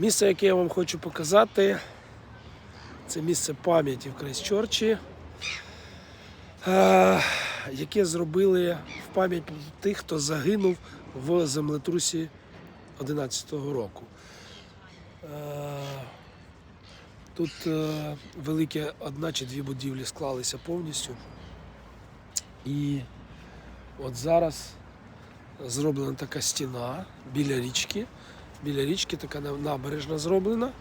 Місце, яке я вам хочу показати, це місце пам'яті в Крайстчорчі, е, яке зробили в пам'ять тих, хто загинув в землетрусі 11-го року. Е, Тут е, велике одна чи дві будівлі склалися повністю. І от зараз зроблена така стіна біля річки. Біля річки така набережна зроблена.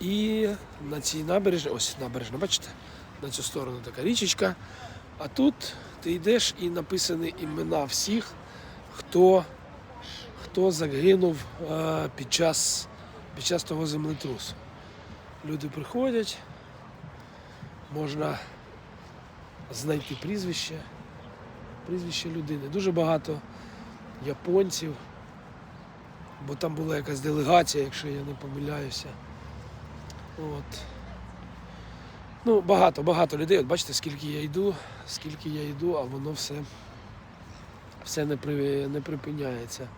І на цій набережні, ось набережна, бачите, на цю сторону така річечка. А тут ти йдеш і написані імена всіх, хто, хто загинув е, під, час, під час того землетрусу. Люди приходять, можна знайти прізвище, прізвище людини. Дуже багато японців, бо там була якась делегація, якщо я не помиляюся. От. Ну, багато, багато людей. От бачите, скільки я йду, скільки я йду, а воно все, все не, при, не припиняється.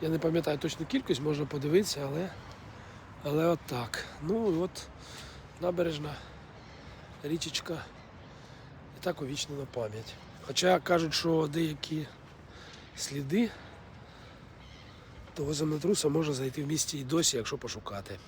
Я не пам'ятаю точну кількість, можна подивитися, але, але от так. Ну і от набережна, річечка. І так увічнена пам'ять. Хоча кажуть, що деякі сліди того землетруса може зайти в місті і досі, якщо пошукати.